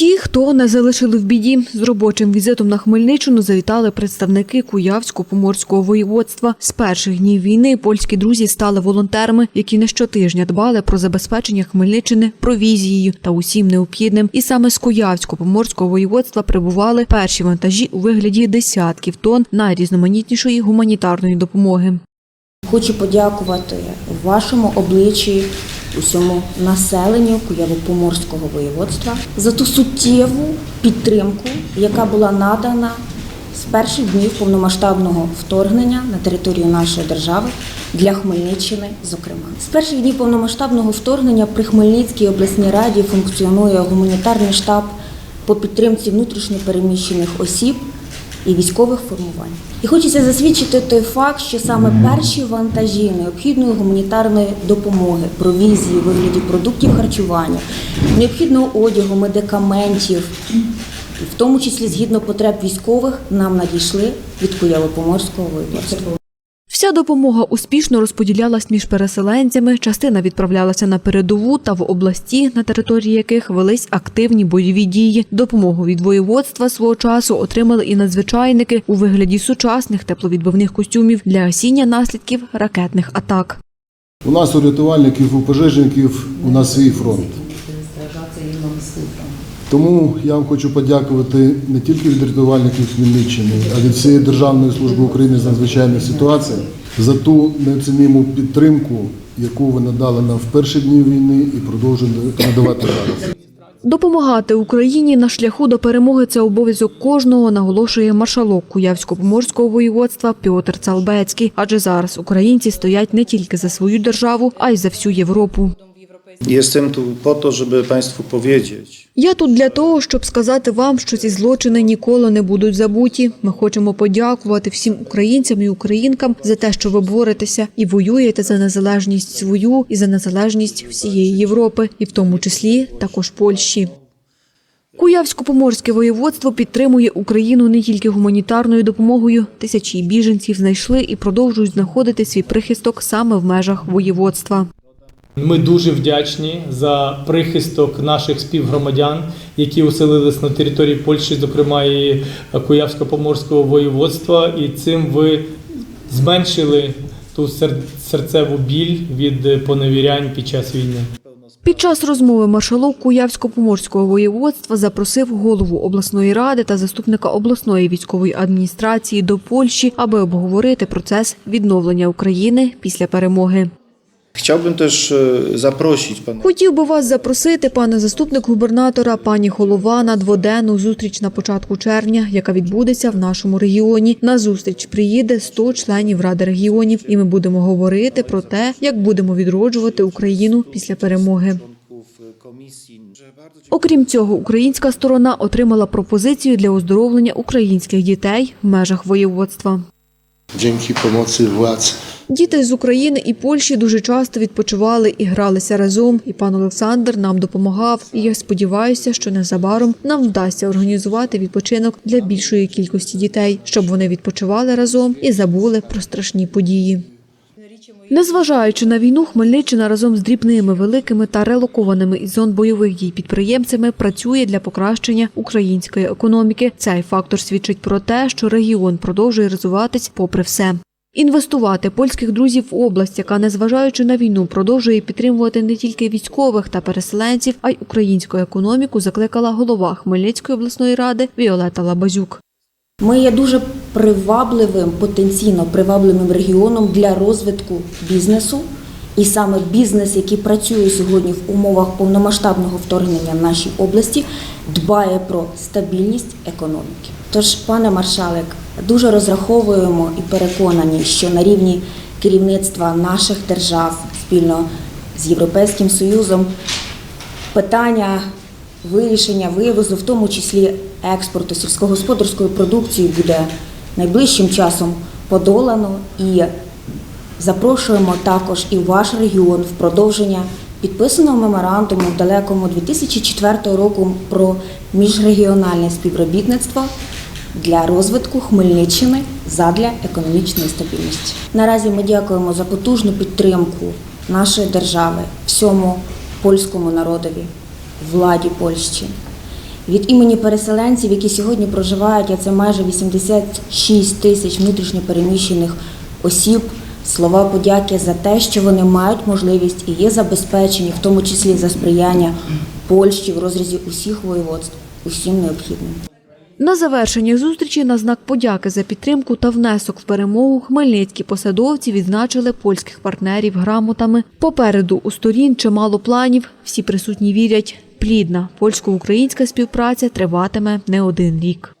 Ті, хто не залишили в біді, з робочим візитом на Хмельниччину завітали представники Куявсько-Поморського воєводства. З перших днів війни польські друзі стали волонтерами, які не щотижня дбали про забезпечення Хмельниччини провізією та усім необхідним. І саме з Куявсько-Поморського воєводства прибували перші вантажі у вигляді десятків тонн найрізноманітнішої гуманітарної допомоги. Хочу подякувати вашому обличчі усьому населенню Куєво-Поморського воєводства за ту суттєву підтримку, яка була надана з перших днів повномасштабного вторгнення на територію нашої держави для Хмельниччини, зокрема. З перших днів повномасштабного вторгнення при Хмельницькій обласній раді функціонує гуманітарний штаб по підтримці внутрішньопереміщених осіб і військових формувань. І хочеться засвідчити той факт, що саме перші вантажі необхідної гуманітарної допомоги, провізії, вигляді продуктів харчування, необхідного одягу, медикаментів, в тому числі згідно потреб військових, нам надійшли від Куяло-Поморського воєводства. Вся допомога успішно розподілялась між переселенцями. Частина відправлялася на передову та в області, на території яких велись активні бойові дії. Допомогу від воєводства свого часу отримали і надзвичайники у вигляді сучасних тепловідбивних костюмів для осіння наслідків ракетних атак. У нас у рятувальників, у пожежників у нас свій фронт. Тому я вам хочу подякувати не тільки від рятувальників Хмельниччини, а від всієї Державної служби України з надзвичайних ситуацій за ту неоціниму підтримку, яку ви надали нам в перші дні війни і продовжуєте надавати зараз. Допомагати Україні на шляху до перемоги це обов'язок кожного, наголошує маршалок Куявсько-Поморського воєводства Пьотр Цалбецький. Адже зараз українці стоять не тільки за свою державу, а й за всю Європу. Jestem tu po to, żeby Państwu powiedzieć, Я тут для того, щоб сказати вам, що ці злочини ніколи не будуть забуті. Ми хочемо подякувати всім українцям і українкам за те, що ви боретеся і воюєте за незалежність свою і за незалежність всієї Європи, і в тому числі також Польщі. Куявсько-поморське воєводство підтримує Україну не тільки гуманітарною допомогою. Тисячі біженців знайшли і продовжують знаходити свій прихисток саме в межах воєводства. Ми дуже вдячні за прихисток наших співгромадян, які оселились на території Польщі, зокрема і Куявсько-Поморського воєводства, і цим ви зменшили ту серцеву біль від поневірянь під час війни. Під час розмови маршалок Куявсько-Поморського воєводства запросив голову обласної ради та заступника обласної військової адміністрації до Польщі, аби обговорити процес відновлення України після перемоги. Chciałbym też zaprosić Pana Хотів би вас запросити, пане заступник губернатора, пані голова, на дводенну зустріч на початку червня, яка відбудеться в нашому регіоні. На зустріч приїде 100 членів ради регіонів, і ми будемо говорити про те, як будемо відроджувати Україну після перемоги. Окрім цього, українська сторона отримала пропозицію для оздоровлення українських дітей в межах воєводства. Dzięki pomocy władz Діти з України і Польщі дуже часто відпочивали і гралися разом. І пан Олександр нам допомагав. І я сподіваюся, що незабаром нам вдасться організувати відпочинок для більшої кількості дітей, щоб вони відпочивали разом і забули про страшні події. Незважаючи на війну, Хмельниччина разом з дрібними, великими та релокованими із зон бойових дій підприємцями працює для покращення української економіки. Цей фактор свідчить про те, що регіон продовжує розвиватись попри все. Інвестувати польських друзів в область, яка, незважаючи на війну, продовжує підтримувати не тільки військових та переселенців, а й українську економіку, закликала голова Хмельницької обласної ради Віолета Лабазюк. Ми є дуже привабливим, потенційно привабливим регіоном для розвитку бізнесу. І саме бізнес, який працює сьогодні в умовах повномасштабного вторгнення в нашій області, дбає про стабільність економіки. Тож, пане маршалик, дуже розраховуємо і переконані, що на рівні керівництва наших держав спільно з Європейським Союзом питання вирішення вивозу, в тому числі експорту сільськогосподарської продукції, буде найближчим часом подолано. І запрошуємо також і ваш регіон в продовження підписаного меморандуму в далекому 2004 року про міжрегіональне співробітництво для розвитку Хмельниччини задля економічної стабільності. Наразі ми дякуємо за потужну підтримку нашої держави, всьому польському народові, владі Польщі. Від імені переселенців, які сьогодні проживають, а це майже 86 тисяч внутрішньопереміщених осіб, слова подяки за те, що вони мають можливість і є забезпечені, в тому числі за сприяння Польщі в розрізі усіх воєводств, усім необхідним. На завершення зустрічі на знак подяки за підтримку та внесок в перемогу хмельницькі посадовці відзначили польських партнерів грамотами. Попереду у сторін чимало планів. Всі присутні вірять, плідна польсько-українська співпраця триватиме не один рік.